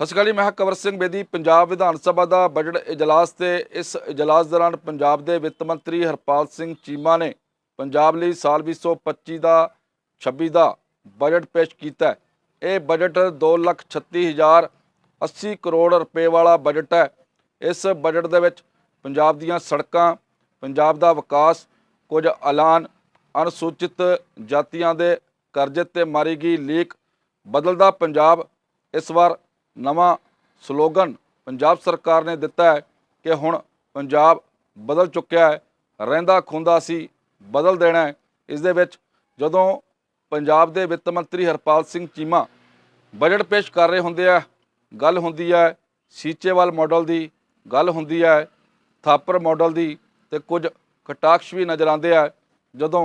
ਸਤਿ ਸ਼੍ਰੀ ਅਕਾਲ ਜੀ, ਮੈਂ ਹਾਂ ਕਵਰ ਸਿੰਘ ਬੇਦੀ। ਪੰਜਾਬ ਵਿਧਾਨ ਸਭਾ ਦਾ ਬਜਟ ਇਜਲਾਸ ਤੇ ਇਸ ਇਜਲਾਸ ਦੌਰਾਨ ਪੰਜਾਬ ਦੇ ਵਿੱਤ ਮੰਤਰੀ ਹਰਪਾਲ ਸਿੰਘ ਚੀਮਾ ਨੇ ਪੰਜਾਬ ਲਈ ਸਾਲ 2025 ਦਾ 26 ਦਾ ਬਜਟ ਪੇਸ਼ ਕੀਤਾ ਇਹ ਬਜਟ 236080 ਕਰੋੜ ਰੁਪਏ ਵਾਲਾ ਬਜਟ ਹੈ। ਇਸ ਬਜਟ ਦੇ ਵਿੱਚ ਪੰਜਾਬ ਦੀਆਂ ਸੜਕਾਂ ਪੰਜਾਬ ਦਾ ਵਿਕਾਸ ਕੁਝ ਐਲਾਨ ਅਨੁਸੂਚਿਤ ਜਾਤੀਆਂ ਦੇ ਕਰਜ਼ੇ ਤੇ ਮਾਰੀ ਗਈ ਲੀਕ ਬਦਲਦਾ ਪੰਜਾਬ ਇਸ ਵਾਰ ਨਵਾਂ ਸਲੋਗਨ ਪੰਜਾਬ ਸਰਕਾਰ ਨੇ ਦਿੱਤਾ ਹੈ ਕਿ ਹੁਣ ਪੰਜਾਬ ਬਦਲ ਚੁੱਕਿਆ ਹੈ, ਰਹਿੰਦਾ ਖੁੰਦਾ ਸੀ, ਬਦਲ ਦੇਣਾ ਹੈ। ਇਸ ਦੇ ਵਿੱਚ ਜਦੋਂ ਪੰਜਾਬ ਦੇ ਵਿੱਤ ਮੰਤਰੀ ਹਰਪਾਲ ਸਿੰਘ ਚੀਮਾ ਬਜਟ ਪੇਸ਼ ਕਰ ਰਹੇ ਹੁੰਦੇ ਆ, ਗੱਲ ਹੁੰਦੀ ਹੈ ਸੀਚੇਵਾਲ ਮਾਡਲ ਦੀ, ਗੱਲ ਹੁੰਦੀ ਹੈ ਥਾਪਰ ਮਾਡਲ ਦੀ ਤੇ ਕੁਝ ਕਟਾਕਸ਼ ਵੀ ਨਜ਼ਰ ਆਉਂਦੇ ਆ। ਜਦੋਂ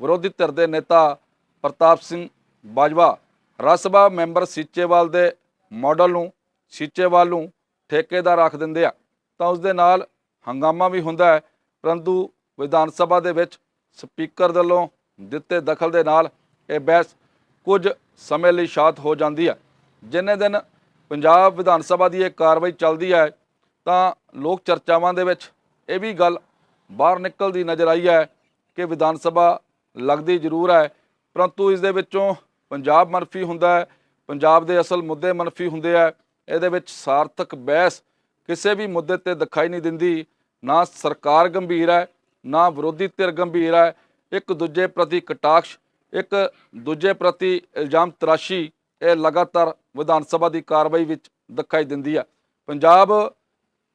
ਵਿਰੋਧੀ ਧਿਰ ਦੇ ਨੇਤਾ ਪ੍ਰਤਾਪ ਸਿੰਘ ਬਾਜਵਾ, ਰਾਜ ਸਭਾ ਮੈਂਬਰ ਸੀਚੇਵਾਲ ਦੇ ਮਾਡਲ ਨੂੰ ਸੀਚੇਵਾਲ ਨੂੰ ਠੇਕੇਦਾਰ ਰੱਖ ਦਿੰਦੇ ਆ। ਤਾਂ ਉਸ ਦੇ ਨਾਲ ਹੰਗਾਮਾ ਵੀ ਹੁੰਦਾ ਹੈ। ਪਰੰਤੂ ਵਿਧਾਨ ਸਭਾ ਦੇ ਵਿੱਚ ਸਪੀਕਰ ਵੱਲੋਂ ਦਿੱਤੇ ਦਖਲ ਦੇ ਨਾਲ ਇਹ ਬਹਿਸ ਕੁਝ ਸਮੇਂ ਲਈ ਸ਼ਾਂਤ ਹੋ ਜਾਂਦੀ ਹੈ। ਜਿੰਨੇ ਦਿਨ ਪੰਜਾਬ ਵਿਧਾਨ ਸਭਾ ਦੀ ਇਹ ਕਾਰਵਾਈ ਚੱਲਦੀ ਹੈ, ਤਾਂ ਲੋਕ ਚਰਚਾਵਾਂ ਦੇ ਵਿੱਚ ਇਹ ਵੀ ਗੱਲ ਬਾਹਰ ਨਿਕਲਦੀ ਨਜ਼ਰ ਆਈ ਹੈ ਕਿ ਵਿਧਾਨ ਸਭਾ ਲੱਗਦੀ ਜ਼ਰੂਰ ਹੈ। ਪਰੰਤੂ ਇਸ ਦੇ ਵਿੱਚੋਂ ਪੰਜਾਬ ਮਨਫੀ ਹੁੰਦਾ ਹੈ। ਪੰਜਾਬ ਦੇ ਅਸਲ ਮੁੱਦੇ ਮਨਫੀ ਹੁੰਦੇ ਆ, ਇਹਦੇ ਵਿੱਚ ਸਾਰਥਕ ਬਹਿਸ ਕਿਸੇ ਵੀ ਮੁੱਦੇ ਤੇ ਦਿਖਾਈ ਨਹੀਂ ਦਿੰਦੀ। ਨਾ ਸਰਕਾਰ ਗੰਭੀਰ ਹੈ, ਨਾ ਵਿਰੋਧੀ ਧਿਰ ਗੰਭੀਰ ਹੈ। ਇੱਕ ਦੂਜੇ ਪ੍ਰਤੀ ਕਟਾਕਸ਼, ਇੱਕ ਦੂਜੇ ਪ੍ਰਤੀ ਇਲਜ਼ਾਮ ਤਰਾਸ਼ੀ, ਇਹ ਲਗਾਤਾਰ ਵਿਧਾਨ ਸਭਾ ਦੀ ਕਾਰਵਾਈ ਵਿੱਚ ਦਿਖਾਈ ਦਿੰਦੀ ਹੈ ਪੰਜਾਬ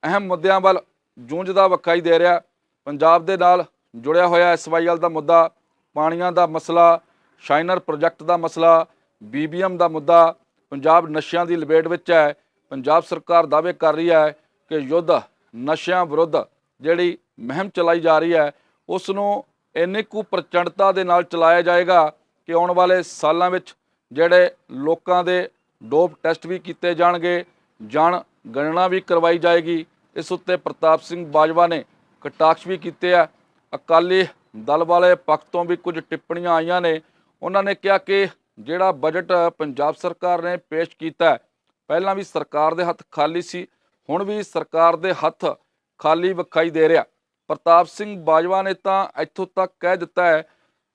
ਅਹਿਮ ਮੁੱਦਿਆਂ ਵੱਲ ਜੂਝਦਾ ਵਿਖਾਈ ਦੇ ਰਿਹਾ। ਪੰਜਾਬ ਦੇ ਨਾਲ ਜੁੜਿਆ ਹੋਇਆ ਐਸਵਾਈਐਲ ਦਾ ਮੁੱਦਾ, ਪਾਣੀਆਂ ਦਾ ਮਸਲਾ, ਸ਼ਾਈਨਰ ਪ੍ਰੋਜੈਕਟ ਦਾ ਮਸਲਾ ਬੀਬੀਐਮ ਦਾ ਮੁੱਦਾ ਪੰਜਾਬ ਨਸ਼ਿਆਂ ਦੀ ਲਪੇਟ ਵਿੱਚ ਹੈ। ਪੰਜਾਬ ਸਰਕਾਰ ਦਾਅਵੇ ਕਰ ਰਹੀ ਹੈ ਕਿ ਯੁੱਧ ਨਸ਼ਿਆਂ ਵਿਰੁੱਧ ਜਿਹੜੀ ਮੁਹਿੰਮ ਚਲਾਈ ਜਾ ਰਹੀ ਹੈ ਉਸ ਨੂੰ ਇੰਨੀ ਕੁ ਪ੍ਰਚੰਡਤਾ ਦੇ ਨਾਲ ਚਲਾਇਆ ਜਾਏਗਾ ਕਿ ਆਉਣ ਵਾਲੇ ਸਾਲਾਂ ਵਿੱਚ ਜਿਹੜੇ ਲੋਕਾਂ ਦੇ ਡੋਪ ਟੈਸਟ ਵੀ ਕੀਤੇ ਜਾਣਗੇ ਜਨ ਗਣਨਾ ਵੀ ਕਰਵਾਈ ਜਾਏਗੀ। ਇਸ ਉੱਤੇ ਪ੍ਰਤਾਪ ਸਿੰਘ ਬਾਜਵਾ ਨੇ ਕਟਾਕਸ਼ ਵੀ ਕੀਤੇ ਆ। ਅਕਾਲੀ ਦਲ ਵਾਲੇ ਪੱਖ ਤੋਂ ਵੀ ਕੁਝ ਟਿੱਪਣੀਆਂ ਆਈਆਂ ਨੇ। ਉਹਨਾਂ ਨੇ ਕਿਹਾ ਕਿ ਜਿਹੜਾ ਬਜਟ ਪੰਜਾਬ ਸਰਕਾਰ ਨੇ ਪੇਸ਼ ਕੀਤਾ ਪਹਿਲਾਂ ਵੀ ਸਰਕਾਰ ਦੇ ਹੱਥ ਖਾਲੀ ਸੀ, ਹੁਣ ਵੀ ਸਰਕਾਰ ਦੇ ਹੱਥ ਖਾਲੀ ਵਿਖਾਈ ਦੇ ਰਿਹਾ। ਪ੍ਰਤਾਪ ਸਿੰਘ ਬਾਜਵਾ ਨੇ ਤਾਂ ਇੱਥੋਂ ਤੱਕ ਕਹਿ ਦਿੱਤਾ ਹੈ,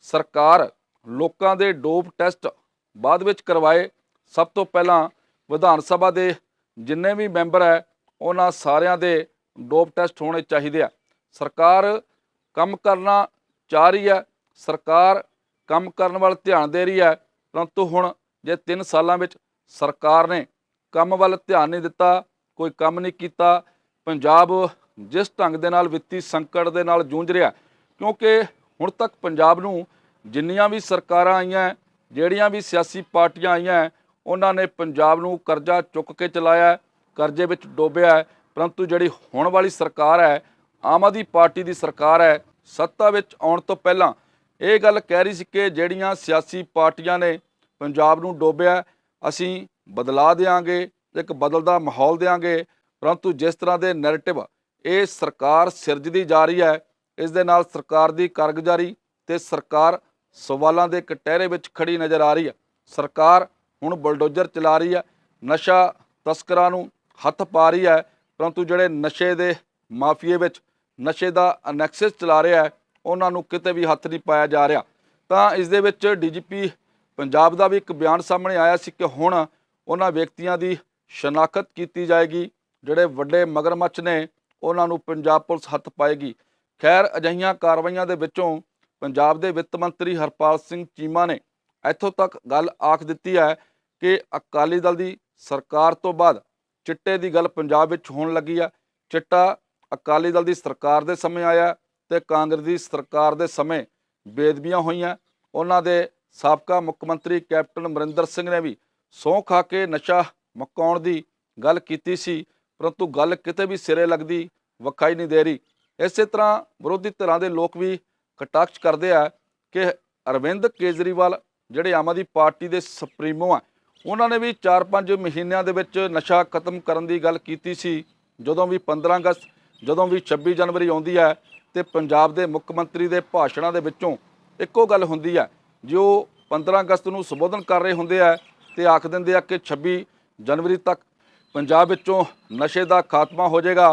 ਸਰਕਾਰ ਲੋਕਾਂ ਦੇ ਡੋਪ ਟੈਸਟ ਬਾਅਦ ਵਿੱਚ ਕਰਵਾਏ। ਸਭ ਤੋਂ ਪਹਿਲਾਂ ਵਿਧਾਨ ਸਭਾ ਦੇ ਜਿੰਨੇ ਵੀ ਮੈਂਬਰ ਹੈ, ਉਹਨਾਂ ਸਾਰਿਆਂ ਦੇ ਡੋਪ ਟੈਸਟ ਹੋਣੇ ਚਾਹੀਦੇ ਆ। ਸਰਕਾਰ ਕੰਮ ਕਰਨਾ ਚਾਹ ਰਹੀ ਹੈ, ਸਰਕਾਰ ਕੰਮ ਕਰਨ ਵੱਲ ਧਿਆਨ ਦੇ ਰਹੀ ਹੈ ਪਰੰਤੂ ਹੁਣ ਜੇ 3 ਸਾਲਾਂ ਵਿੱਚ ਸਰਕਾਰ ਨੇ ਕੰਮ ਵੱਲ ਧਿਆਨ ਨਹੀਂ ਦਿੱਤਾ, ਕੋਈ ਕੰਮ ਨਹੀਂ ਕੀਤਾ, ਪੰਜਾਬ ਜਿਸ ਢੰਗ ਦੇ ਨਾਲ ਵਿੱਤੀ ਸੰਕਟ ਦੇ ਨਾਲ ਜੂਝ ਰਿਹਾ, ਕਿਉਂਕਿ ਹੁਣ ਤੱਕ ਪੰਜਾਬ ਨੂੰ ਜਿੰਨੀਆਂ ਵੀ ਸਰਕਾਰਾਂ ਆਈਆਂ, ਜਿਹੜੀਆਂ ਵੀ ਸਿਆਸੀ ਪਾਰਟੀਆਂ ਆਈਆਂ, ਉਹਨਾਂ ਨੇ ਪੰਜਾਬ ਨੂੰ ਕਰਜ਼ਾ ਚੁੱਕ ਕੇ ਚਲਾਇਆ, ਕਰਜ਼ੇ ਵਿੱਚ ਡੋਬਿਆ ਪਰੰਤੂ ਜਿਹੜੀ ਹੁਣ ਵਾਲੀ ਸਰਕਾਰ ਹੈ, ਆਮ ਆਦਮੀ ਪਾਰਟੀ ਦੀ ਸਰਕਾਰ ਹੈ, ਸੱਤਾ ਵਿੱਚ ਆਉਣ ਤੋਂ ਪਹਿਲਾਂ ਇਹ ਗੱਲ ਕਹਿ ਰਹੀ ਸੀ ਕਿ ਜਿਹੜੀਆਂ ਸਿਆਸੀ ਪਾਰਟੀਆਂ ਨੇ ਪੰਜਾਬ ਨੂੰ ਡੋਬਿਆ, ਅਸੀਂ ਬਦਲਾ ਦੇਾਂਗੇ ਇੱਕ ਬਦਲਦਾ ਮਾਹੌਲ ਦੇਾਂਗੇ ਪਰੰਤੂ ਜਿਸ ਤਰ੍ਹਾਂ ਦੇ ਨੈਰੇਟਿਵ ਇਹ ਸਰਕਾਰ ਸਿਰਜਦੀ ਜਾ ਰਹੀ ਹੈ, ਇਸ ਦੇ ਨਾਲ ਸਰਕਾਰ ਦੀ ਕਾਰਗੁਜ਼ਾਰੀ ਤੇ ਸਰਕਾਰ ਸਵਾਲਾਂ ਦੇ ਕਟਹਿਰੇ ਵਿੱਚ ਖੜੀ ਨਜ਼ਰ ਆ ਰਹੀ ਹੈ। ਸਰਕਾਰ ਹੁਣ ਬਲਡੋਜ਼ਰ ਚਲਾ ਰਹੀ ਹੈ, ਨਸ਼ਾ ਤਸਕਰਾਂ ਨੂੰ ਹੱਥ ਪਾ ਰਹੀ ਹੈ, ਪਰੰਤੂ ਜਿਹੜੇ ਨਸ਼ੇ ਦੇ ਮਾਫੀਏ ਵਿੱਚ ਨਸ਼ੇ ਦਾ ਅਨੈਕਸਸ ਚਲਾ ਰਿਹਾ ਹੈ ਉਹਨਾਂ ਨੂੰ ਕਿਤੇ ਵੀ ਹੱਥ ਨਹੀਂ ਪਾਇਆ ਜਾ ਰਿਹਾ। ਤਾਂ ਇਸ ਦੇ ਵਿੱਚ ਡੀਜੀਪੀ ਪੰਜਾਬ ਦਾ ਵੀ ਇੱਕ ਬਿਆਨ ਸਾਹਮਣੇ ਆਇਆ ਸੀ ਕਿ ਹੁਣ ਉਹਨਾਂ ਵਿਅਕਤੀਆਂ ਦੀ ਸ਼ਨਾਖਤ ਕੀਤੀ ਜਾਏਗੀ। ਜਿਹੜੇ ਵੱਡੇ ਮਗਰਮੱਛ ਨੇ, ਉਹਨਾਂ ਨੂੰ ਪੰਜਾਬ ਪੁਲਿਸ ਹੱਥ ਪਾਏਗੀ। ਖੈਰ, ਅਜਿਹੀਆਂ ਕਾਰਵਾਈਆਂ ਦੇ ਵਿੱਚੋਂ ਪੰਜਾਬ ਦੇ ਵਿੱਤ ਮੰਤਰੀ ਹਰਪਾਲ ਸਿੰਘ ਚੀਮਾ ਨੇ ਇੱਥੋਂ ਤੱਕ ਗੱਲ ਆਖ ਦਿੱਤੀ ਹੈ ਕਿ ਅਕਾਲੀ ਦਲ ਦੀ ਸਰਕਾਰ ਤੋਂ ਬਾਅਦ ਚਿੱਟੇ ਦੀ ਗੱਲ ਪੰਜਾਬ ਵਿੱਚ ਹੋਣ ਲੱਗੀ ਆ ਚਿੱਟਾ ਅਕਾਲੀ ਦਲ ਦੀ ਸਰਕਾਰ ਦੇ ਸਮੇਂ ਆਇਆ ਤੇ ਕਾਂਗਰਸ ਦੀ ਸਰਕਾਰ ਦੇ ਸਮੇਂ ਬੇਦਬੀਆਂ ਹੋਈਆਂ। ਉਹਨਾਂ ਦੇ ਸਾਬਕਾ ਮੁੱਖ ਮੰਤਰੀ ਕੈਪਟਨ ਅਮਰਿੰਦਰ ਸਿੰਘ ਨੇ ਵੀ ਸਹੁੰ ਖਾ ਕੇ ਨਸ਼ਾ ਮੁਕਾਉਣ ਦੀ ਗੱਲ ਕੀਤੀ ਸੀ, ਪਰੰਤੂ ਗੱਲ ਕਿਤੇ ਵੀ ਸਿਰੇ ਲੱਗਦੀ ਵਿਖਾਈ ਨਹੀਂ ਦੇ ਰਹੀ। ਇਸੇ ਤਰ੍ਹਾਂ ਵਿਰੋਧੀ ਧਿਰਾਂ ਦੇ ਲੋਕ ਵੀ ਕਟਾਕਸ਼ ਕਰਦੇ ਆ ਕਿ ਅਰਵਿੰਦ ਕੇਜਰੀਵਾਲ ਜਿਹੜੇ ਆਮ ਆਦਮੀ ਪਾਰਟੀ ਦੇ ਸੁਪਰੀਮੋ ਆ, ਉਹਨਾਂ ਨੇ ਵੀ 4-5 ਮਹੀਨਿਆਂ ਦੇ ਵਿੱਚ ਨਸ਼ਾ ਖਤਮ ਕਰਨ ਦੀ ਗੱਲ ਕੀਤੀ ਸੀ। ਜਦੋਂ ਵੀ 15 ਅਗਸਤ, ਜਦੋਂ ਵੀ 26 ਜਨਵਰੀ ਆਉਂਦੀ ਹੈ ਤੇ ਪੰਜਾਬ ਦੇ ਮੁੱਖ ਮੰਤਰੀ ਦੇ ਭਾਸ਼ਣਾਂ ਦੇ ਵਿੱਚੋਂ ਇੱਕੋ ਗੱਲ ਹੁੰਦੀ ਹੈ ਜੋ 15 ਅਗਸਤ ਨੂੰ ਸੰਬੋਧਨ ਕਰ ਰਹੇ ਹੁੰਦੇ ਆ ਤੇ ਆਖ ਦਿੰਦੇ ਆ ਕਿ 26 ਜਨਵਰੀ ਤੱਕ ਪੰਜਾਬ ਵਿੱਚੋਂ ਨਸ਼ੇ ਦਾ ਖਾਤਮਾ ਹੋ ਜਾਏਗਾ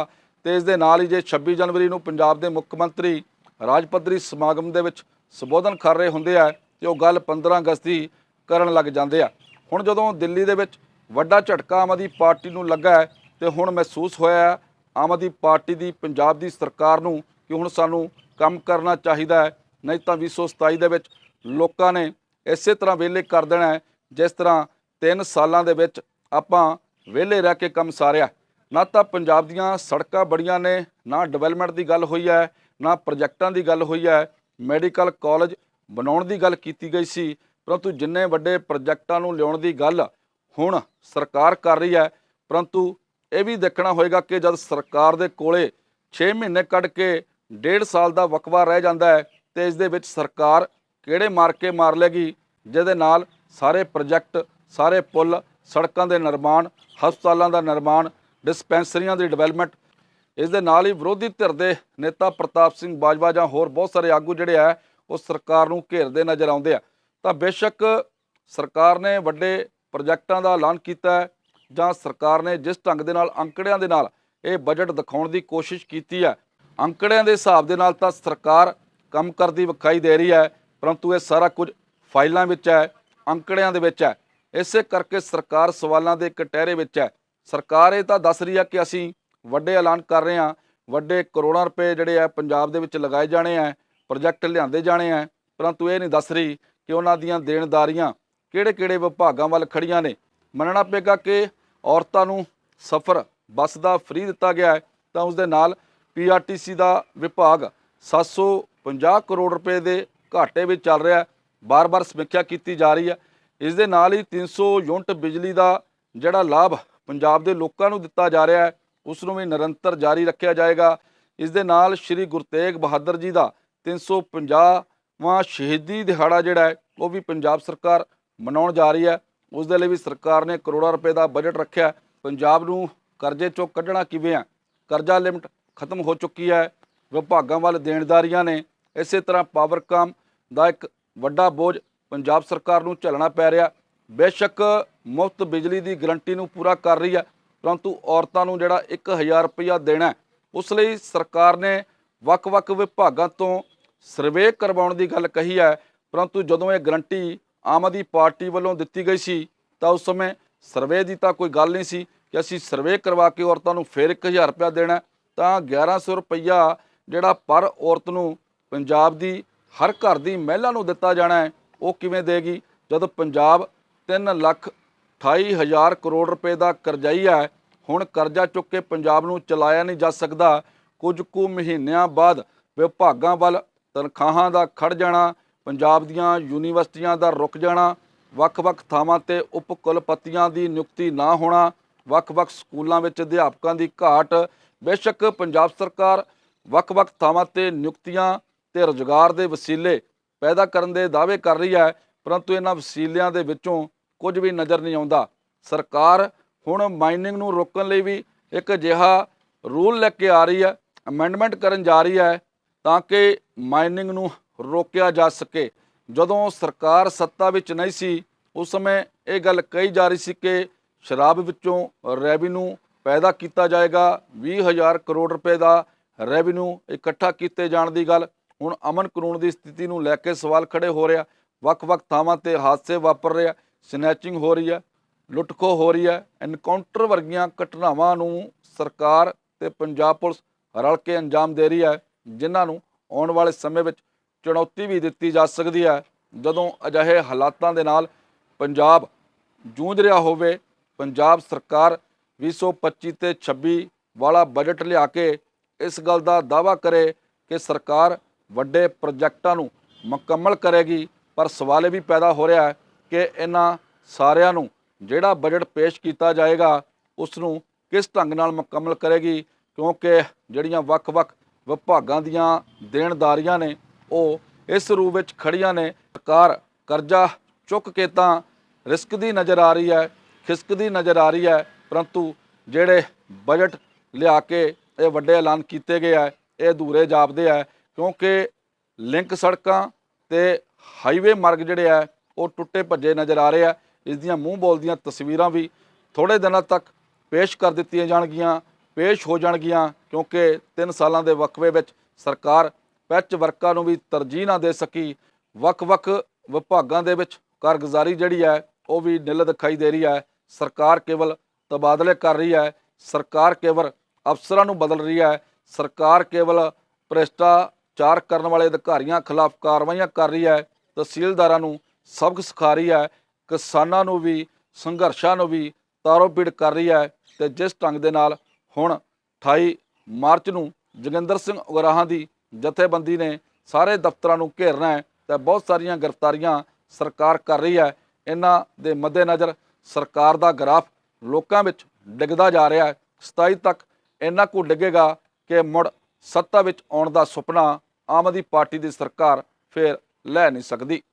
ਤੇ ਇਸ ਦੇ ਨਾਲ ਹੀ ਜੇ 26 ਜਨਵਰੀ ਨੂੰ ਪੰਜਾਬ ਦੇ ਮੁੱਖ ਮੰਤਰੀ ਰਾਜ ਪੱਧਰੀ ਸਮਾਗਮ ਦੇ ਵਿੱਚ ਸੰਬੋਧਨ ਕਰ ਰਹੇ ਹੁੰਦੇ ਆ ਤੇ ਉਹ ਗੱਲ 15 ਅਗਸਤ ਦੀ ਕਰਨ ਲੱਗ ਜਾਂਦੇ ਆ। ਹੁਣ ਜਦੋਂ ਦਿੱਲੀ ਦੇ ਵਿੱਚ ਵੱਡਾ ਝਟਕਾ ਆਮ ਆਦਮੀ ਪਾਰਟੀ ਨੂੰ ਲੱਗਾ ਹੈ ਤੇ ਹੁਣ ਮਹਿਸੂਸ ਹੋਇਆ ਆਮ ਆਦਮੀ ਪਾਰਟੀ ਦੀ ਪੰਜਾਬ ਦੀ ਸਰਕਾਰ ਨੂੰ ਕਿ ਹੁਣ ਸਾਨੂੰ ਕੰਮ ਕਰਨਾ ਚਾਹੀਦਾ ਹੈ। ਨਹੀਂ ਤਾਂ 2027 ਦੇ ਵਿੱਚ ਲੋਕਾਂ ਨੇ ਇਸੇ ਤਰ੍ਹਾਂ ਵਿਹਲੇ ਕਰ ਦੇਣਾ ਹੈ, ਜਿਸ ਤਰ੍ਹਾਂ 3 ਸਾਲਾਂ ਦੇ ਵਿੱਚ ਆਪਾਂ ਵਿਹਲੇ ਰਹਿ ਕੇ ਕੰਮ ਸਾਰਿਆ। ਨਾ ਤਾਂ ਪੰਜਾਬ ਦੀਆਂ ਸੜਕਾਂ ਬੜੀਆਂ ਨੇ, ਨਾ ਡਿਵੈਲਪਮੈਂਟ ਦੀ ਗੱਲ ਹੋਈ ਹੈ, ਨਾ ਪ੍ਰੋਜੈਕਟਾਂ ਦੀ ਗੱਲ ਹੋਈ ਹੈ। ਮੈਡੀਕਲ ਕਾਲਜ ਬਣਾਉਣ ਦੀ ਗੱਲ ਕੀਤੀ ਗਈ ਸੀ, ਪਰੰਤੂ ਜਿੰਨੇ ਵੱਡੇ ਪ੍ਰੋਜੈਕਟਾਂ ਨੂੰ ਲਿਆਉਣ ਦੀ ਗੱਲ ਹੁਣ ਸਰਕਾਰ ਕਰ ਰਹੀ ਹੈ, ਪਰੰਤੂ ਇਹ ਵੀ ਦੇਖਣਾ ਹੋਏਗਾ ਕਿ ਜਦ ਸਰਕਾਰ ਦੇ ਕੋਲੇ 6 ਮਹੀਨੇ ਕੱਢ ਕੇ ਡੇਢ ਸਾਲ ਦਾ ਵਕਵਾ ਰਹਿ ਜਾਂਦਾ ਹੈ ਤੇ ਇਸ ਦੇ ਵਿੱਚ ਸਰਕਾਰ ਕਿਹੜੇ ਮਾਰ ਕੇ ਮਾਰ ਲੇਗੀ, ਜਿਹਦੇ ਨਾਲ ਸਾਰੇ ਪ੍ਰੋਜੈਕਟ, ਸਾਰੇ ਪੁਲ, ਸੜਕਾਂ ਦੇ ਨਿਰਮਾਣ, ਹਸਪਤਾਲਾਂ ਦਾ ਨਿਰਮਾਣ, ਡਿਸਪੈਂਸਰੀਆਂ ਦੀ ਡਿਵੈਲਪਮੈਂਟ, ਇਸ ਦੇ ਨਾਲ ਹੀ ਵਿਰੋਧੀ ਧਿਰ ਦੇ ਨੇਤਾ ਪ੍ਰਤਾਪ ਸਿੰਘ ਬਾਜਵਾ ਜਾਂ ਹੋਰ ਬਹੁਤ ਸਾਰੇ ਆਗੂ ਜਿਹੜੇ ਆ, ਉਹ ਸਰਕਾਰ ਨੂੰ ਘੇਰਦੇ ਨਜ਼ਰ ਆਉਂਦੇ ਆ। ਤਾਂ ਬੇਸ਼ੱਕ ਸਰਕਾਰ ਨੇ ਵੱਡੇ ਪ੍ਰੋਜੈਕਟਾਂ ਦਾ ਐਲਾਨ ਕੀਤਾ ਹੈ ਜਾਂ ਸਰਕਾਰ ਨੇ ਜਿਸ ਢੰਗ ਦੇ ਨਾਲ, ਅੰਕੜਿਆਂ ਦੇ ਨਾਲ ਇਹ ਬਜਟ ਦਿਖਾਉਣ ਦੀ ਕੋਸ਼ਿਸ਼ ਕੀਤੀ ਹੈ ਅੰਕੜਿਆਂ ਦੇ ਹਿਸਾਬ ਦੇ ਨਾਲ ਤਾਂ ਸਰਕਾਰ ਕੰਮ ਕਰਦੀ ਵਿਖਾਈ ਦੇ ਰਹੀ ਹੈ, ਪਰੰਤੂ ਇਹ ਸਾਰਾ ਕੁਝ ਫਾਈਲਾਂ ਵਿੱਚ ਹੈ, ਅੰਕੜਿਆਂ ਦੇ ਵਿੱਚ ਹੈ। ਇਸੇ ਕਰਕੇ ਸਰਕਾਰ ਸਵਾਲਾਂ ਦੇ ਕਟਹਿਰੇ ਵਿੱਚ ਹੈ। ਸਰਕਾਰ ਇਹ ਤਾਂ ਦੱਸ ਰਹੀ ਹੈ ਕਿ ਅਸੀਂ ਵੱਡੇ ਐਲਾਨ ਕਰ ਰਹੇ ਹਾਂ, ਵੱਡੇ ਕਰੋੜਾਂ ਰੁਪਏ ਜਿਹੜੇ ਆ ਪੰਜਾਬ ਦੇ ਵਿੱਚ ਲਗਾਏ ਜਾਣੇ ਆ, ਪ੍ਰੋਜੈਕਟ ਲਿਆਂਦੇ ਜਾਣੇ ਆ, ਪਰੰਤੂ ਇਹ ਨਹੀਂ ਦੱਸ ਰਹੀ ਕਿ ਉਹਨਾਂ ਦੀਆਂ ਦੇਣਦਾਰੀਆਂ ਕਿਹੜੇ-ਕਿਹੜੇ ਵਿਭਾਗਾਂ ਵੱਲ ਖੜੀਆਂ ਨੇ। ਮੰਨਣਾ ਪਏਗਾ ਕਿ ਔਰਤਾਂ ਨੂੰ ਸਫ਼ਰ, ਬੱਸ ਦਾ ਫ੍ਰੀ ਦਿੱਤਾ ਗਿਆ ਹੈ, ਤਾਂ ਉਸ ਦੇ ਨਾਲ ਪੀਆਰਟੀਸੀ ਦਾ ਵਿਭਾਗ 750 ਕਰੋੜ ਰੁਪਏ ਦੇ ਘਾਟੇ ਵਿੱਚ ਚੱਲ ਰਿਹਾ ਹੈ। ਬਾਰ-ਬਾਰ ਸਮੀਖਿਆ ਕੀਤੀ ਜਾ ਰਹੀ ਹੈ। ਇਸ ਦੇ ਨਾਲ ਹੀ 300 ਯੂਨਿਟ ਬਿਜਲੀ ਦਾ ਜਿਹੜਾ ਲਾਭ ਪੰਜਾਬ ਦੇ ਲੋਕਾਂ ਨੂੰ ਦਿੱਤਾ ਜਾ ਰਿਹਾ ਹੈ, ਉਸ ਨੂੰ ਵੀ ਨਿਰੰਤਰ ਜਾਰੀ ਰੱਖਿਆ ਜਾਏਗਾ। ਇਸ ਦੇ ਨਾਲ ਸ੍ਰੀ ਗੁਰੂ ਤੇਗ ਬਹਾਦਰ ਜੀ ਦਾ 350ਵਾਂ ਸ਼ਹੀਦੀ ਦਿਹਾੜਾ ਜਿਹੜਾ ਹੈ, ਉਹ ਵੀ ਪੰਜਾਬ ਸਰਕਾਰ ਮਨਾਉਣ ਜਾ ਰਹੀ ਹੈ। ਉਸ ਦੇ ਲਈ ਵੀ ਸਰਕਾਰ ਨੇ ਕਰੋੜਾਂ ਰੁਪਏ ਦਾ ਬਜਟ ਰੱਖਿਆ ਪੰਜਾਬ ਨੂੰ ਕਰਜ਼ੇ ਚੋਂ ਕੱਢਣਾ ਕਿਵੇਂ ਆ ਕਰਜ਼ਾ ਲਿਮਟ ਖਤਮ ਹੋ ਚੁੱਕੀ ਹੈ, ਵਿਭਾਗਾਂ ਵੱਲ ਦੇਣਦਾਰੀਆਂ ਨੇ, ਇਸੇ ਤਰ੍ਹਾਂ ਪਾਵਰਕਾਮ ਦਾ ਇੱਕ ਵੱਡਾ ਬੋਝ ਪੰਜਾਬ ਸਰਕਾਰ ਨੂੰ ਝੱਲਣਾ ਪੈ ਰਿਹਾ। ਬੇਸ਼ੱਕ ਮੁਫਤ ਬਿਜਲੀ ਦੀ ਗਰੰਟੀ ਨੂੰ ਪੂਰਾ ਕਰ ਰਹੀ ਹੈ, ਪਰੰਤੂ ਔਰਤਾਂ ਨੂੰ ਜਿਹੜਾ 1000 ਰੁਪਇਆ ਦੇਣਾ ਉਸ ਲਈ ਸਰਕਾਰ ਨੇ ਵੱਖ-ਵੱਖ ਵਿਭਾਗਾਂ ਤੋਂ ਸਰਵੇ ਕਰਵਾਉਣ ਦੀ ਗੱਲ ਕਹੀ ਹੈ। ਪਰੰਤੂ ਜਦੋਂ ਇਹ ਗਰੰਟੀ ਆਮ ਆਦਮੀ ਪਾਰਟੀ ਵੱਲੋਂ ਦਿੱਤੀ ਗਈ ਸੀ, ਤਾਂ ਉਸ ਸਮੇਂ ਸਰਵੇ ਦੀ ਤਾਂ ਕੋਈ ਗੱਲ ਨਹੀਂ ਸੀ ਕਿ ਅਸੀਂ ਸਰਵੇ ਕਰਵਾ ਕੇ ਔਰਤਾਂ ਨੂੰ ਫਿਰ 1000 ਰੁਪਇਆ ਦੇਣਾ ਤਾਂ 1100 ਰੁਪਈਆ ਜਿਹੜਾ ਪਰ ਔਰਤ ਨੂੰ ਪੰਜਾਬ ਦੀ, ਹਰ ਘਰ ਦੀ ਮਹਿਲਾ ਨੂੰ ਦਿੱਤਾ ਜਾਣਾ ਹੈ, ਉਹ ਕਿਵੇਂ ਦੇਗੀ? ਜਦੋਂ ਪੰਜਾਬ 3 ਲੱਖ 28 ਹਜ਼ਾਰ ਕਰੋੜ ਰੁਪਏ ਦਾ ਕਰਜ਼ਾਈ ਹੈ, ਹੁਣ ਕਰਜ਼ਾ ਚੁੱਕ ਕੇ ਪੰਜਾਬ ਨੂੰ ਚਲਾਇਆ ਨਹੀਂ ਜਾ ਸਕਦਾ। ਕੁਝ ਕੁ ਮਹੀਨਿਆਂ ਬਾਅਦ ਵਿਭਾਗਾਂ ਵੱਲ ਤਨਖਾਹਾਂ ਦਾ ਖੜ ਜਾਣਾ, ਪੰਜਾਬ ਦੀਆਂ ਯੂਨੀਵਰਸਿਟੀਆਂ ਦਾ ਰੁਕ ਜਾਣਾ, ਵੱਖ-ਵੱਖ ਥਾਵਾਂ ਤੇ ਉਪ ਕੁਲਪਤੀਆਂ ਦੀ ਨਿਯੁਕਤੀ ਨਾ ਹੋਣਾ, ਵੱਖ-ਵੱਖ ਸਕੂਲਾਂ ਵਿੱਚ ਅਧਿਆਪਕਾਂ ਦੀ ਘਾਟ ਬੇਸ਼ੱਕ ਪੰਜਾਬ ਸਰਕਾਰ ਵੱਖ-ਵੱਖ ਥਾਵਾਂ ਤੇ ਨਿਯੁਕਤੀਆਂ ਤੇ ਰੁਜ਼ਗਾਰ ਦੇ ਵਸੀਲੇ ਪੈਦਾ ਕਰਨ ਦੇ ਦਾਅਵੇ ਕਰ ਰਹੀ ਹੈ, ਪਰੰਤੂ ਇਹਨਾਂ ਵਸੀਲਿਆਂ ਦੇ ਵਿੱਚੋਂ ਕੁਝ ਵੀ ਨਜ਼ਰ ਨਹੀਂ ਆਉਂਦਾ। ਸਰਕਾਰ ਹੁਣ ਮਾਈਨਿੰਗ ਨੂੰ ਰੋਕਣ ਲਈ ਵੀ ਇੱਕ ਅਜਿਹਾ ਰੂਲ ਲੈ ਕੇ ਆ ਰਹੀ ਹੈ, ਅਮੈਂਡਮੈਂਟ ਕਰਨ ਜਾ ਰਹੀ ਹੈ, ਤਾਂ ਕਿ ਮਾਈਨਿੰਗ ਨੂੰ ਰੋਕਿਆ ਜਾ ਸਕੇ। ਜਦੋਂ ਸਰਕਾਰ ਸੱਤਾ ਵਿੱਚ ਨਹੀਂ ਸੀ, ਉਸ ਸਮੇਂ ਇਹ ਗੱਲ ਕਹੀ ਜਾ ਰਹੀ ਸੀ ਕਿ ਸ਼ਰਾਬ ਵਿੱਚੋਂ ਰੈਵਨਿਊ ਪੈਦਾ ਕੀਤਾ ਜਾਏਗਾ। 20000 ਕਰੋੜ ਰੁਪਏ ਦਾ ਰੈਵਨਿਊ ਇਕੱਠਾ ਕੀਤੇ ਜਾਣ ਦੀ ਗੱਲ। ਹੁਣ ਅਮਨ ਕਾਨੂੰਨ ਦੀ ਸਥਿਤੀ ਨੂੰ ਲੈ ਕੇ ਸਵਾਲ ਖੜੇ ਹੋ ਰਿਹਾ। ਵੱਖ-ਵੱਖ ਥਾਵਾਂ ਤੇ ਹਾਦਸੇ ਵਾਪਰ ਰਿਹਾ ਸਨੈਚਿੰਗ ਹੋ ਰਹੀ ਹੈ ਲੁੱਟਖੋ ਹੋ ਰਹੀ ਹੈ ਐਨਕਾਊਂਟਰ ਵਰਗੀਆਂ ਘਟਨਾਵਾਂ ਨੂੰ ਸਰਕਾਰ ਤੇ ਪੰਜਾਬ ਪੁਲਿਸ ਰਲ ਕੇ ਅੰਜਾਮ ਦੇ ਰਹੀ ਹੈ ਜਿਨ੍ਹਾਂ ਨੂੰ ਆਉਣ ਵਾਲੇ ਸਮੇਂ ਵਿੱਚ ਚੁਣੌਤੀ ਵੀ ਦਿੱਤੀ ਜਾ ਸਕਦੀ ਹੈ ਜਦੋਂ ਅਜਿਹੇ ਹਾਲਾਤਾਂ ਦੇ ਨਾਲ ਪੰਜਾਬ ਜੂਝ ਰਿਹਾ ਹੋਵੇ, ਪੰਜਾਬ ਸਰਕਾਰ 2025 ਤੇ 26 ਵਾਲਾ ਬਜਟ ਲਿਆ ਕੇ ਇਸ ਗੱਲ ਦਾ ਦਾਅਵਾ ਕਰੇ ਕਿ ਸਰਕਾਰ ਵੱਡੇ ਪ੍ਰੋਜੈਕਟਾਂ ਨੂੰ ਮੁਕੰਮਲ ਕਰੇਗੀ, ਪਰ ਸਵਾਲ ਇਹ ਵੀ ਪੈਦਾ ਹੋ ਰਿਹਾ ਹੈ ਕਿ ਇਹਨਾਂ ਸਾਰਿਆਂ ਨੂੰ ਜਿਹੜਾ ਬਜਟ ਪੇਸ਼ ਕੀਤਾ ਜਾਏਗਾ ਉਸ ਨੂੰ ਕਿਸ ਢੰਗ ਨਾਲ ਮੁਕੰਮਲ ਕਰੇਗੀ? ਕਿਉਂਕਿ ਜਿਹੜੀਆਂ ਵੱਖ-ਵੱਖ ਵਿਭਾਗਾਂ ਦੀਆਂ ਦੇਣਦਾਰੀਆਂ ਨੇ, ਉਹ ਇਸ ਰੂਪ ਵਿੱਚ ਖੜੀਆਂ ਨੇ। ਸਰਕਾਰ ਕਰਜ਼ਾ ਚੁੱਕ ਕੇ ਤਾਂ ਰਿਸਕ ਦੀ ਨਜ਼ਰ ਆ ਰਹੀ ਹੈ ਖਿਸਕਦੀ ਨਜ਼ਰ ਆ ਰਹੀ ਹੈ। ਪਰੰਤੂ ਜਿਹੜੇ ਬਜਟ ਲਿਆ ਕੇ ਇਹ ਵੱਡੇ ਐਲਾਨ ਕੀਤੇ ਗਏ ਆ, ਇਹ ਅਧੂਰੇ ਜਾਪਦੇ ਆ, ਕਿਉਂਕਿ ਲਿੰਕ ਸੜਕਾਂ ਤੇ ਹਾਈਵੇ ਮਾਰਗ ਜਿਹੜੇ ਆ, ਉਹ ਟੁੱਟੇ ਭੱਜੇ ਨਜ਼ਰ ਆ ਰਹੇ ਆ। ਇਸ ਦੀਆਂ ਮੂੰਹ ਬੋਲਦੀਆਂ ਤਸਵੀਰਾਂ ਵੀ ਥੋੜੇ ਦਿਨਾਂ ਤੱਕ ਪੇਸ਼ ਕਰ ਦਿੱਤੀਆਂ ਜਾਣਗੀਆਂ, ਪੇਸ਼ ਹੋ ਜਾਣਗੀਆਂ, ਕਿਉਂਕਿ 3 ਸਾਲਾਂ ਦੇ ਵਕਫੇ ਵਿੱਚ ਸਰਕਾਰ ਪੈਚ ਵਰਕਾਂ ਨੂੰ ਵੀ ਤਰਜੀਹ ਨਾ ਦੇ ਸਕੀ। ਵੱਖ-ਵੱਖ ਵਿਭਾਗਾਂ ਦੇ ਵਿੱਚ ਕਾਰਗੁਜ਼ਾਰੀ ਜਿਹੜੀ ਹੈ ਉਹ ਵੀ ਨਿਲ ਦਿਖਾਈ ਦੇ ਰਹੀ ਹੈ ਸਰਕਾਰ ਕੇਵਲ ਤਬਾਦਲੇ ਕਰ ਰਹੀ ਹੈ। ਸਰਕਾਰ ਕੇਵਲ ਅਫਸਰਾਂ ਨੂੰ ਬਦਲ ਰਹੀ ਹੈ। ਸਰਕਾਰ ਕੇਵਲ ਭ੍ਰਿਸ਼ਟਾਚਾਰ ਕਰਨ ਵਾਲੇ ਅਧਿਕਾਰੀਆਂ ਖਿਲਾਫ ਕਾਰਵਾਈਆਂ ਕਰ ਰਹੀ ਹੈ। ਤਹਿਸੀਲਦਾਰਾਂ ਨੂੰ ਸਬਕ ਸਿਖਾ ਰਹੀ ਹੈ। ਕਿਸਾਨਾਂ ਨੂੰ ਵੀ, ਸੰਘਰਸ਼ਾਂ ਨੂੰ ਵੀ ਤਾਰੋ ਪੀੜ ਕਰ ਰਹੀ ਹੈ ਤੇ ਜਿਸ ਢੰਗ ਦੇ ਨਾਲ ਹੁਣ 28 ਮਾਰਚ ਨੂੰ ਜੋਗਿੰਦਰ ਸਿੰਘ ਉਗਰਾਹਾਂ ਦੀ ਜਥੇਬੰਦੀ ਨੇ ਸਾਰੇ ਦਫ਼ਤਰਾਂ ਨੂੰ ਘੇਰਨਾ ਹੈ ਤੇ ਬਹੁਤ ਸਾਰੀਆਂ ਗ੍ਰਿਫਤਾਰੀਆਂ ਸਰਕਾਰ ਕਰ ਰਹੀ ਹੈ। ਇਹਨਾਂ ਦੇ ਮੱਦੇਨਜ਼ਰ ਸਰਕਾਰ ਦਾ ਗ੍ਰਾਫ ਲੋਕਾਂ ਵਿੱਚ ਡਿੱਗਦਾ ਜਾ ਰਿਹਾ ਹੈ। 27 ਤੱਕ ਇੰਨਾ ਕੁ ਡਿੱਗੇਗਾ ਕਿ ਮੁੜ ਸੱਤਾ ਵਿੱਚ ਆਉਣ ਦਾ ਸੁਪਨਾ ਆਮ ਆਦਮੀ ਪਾਰਟੀ ਦੀ ਸਰਕਾਰ ਫੇਰ ਲੈ ਨਹੀਂ ਸਕਦੀ।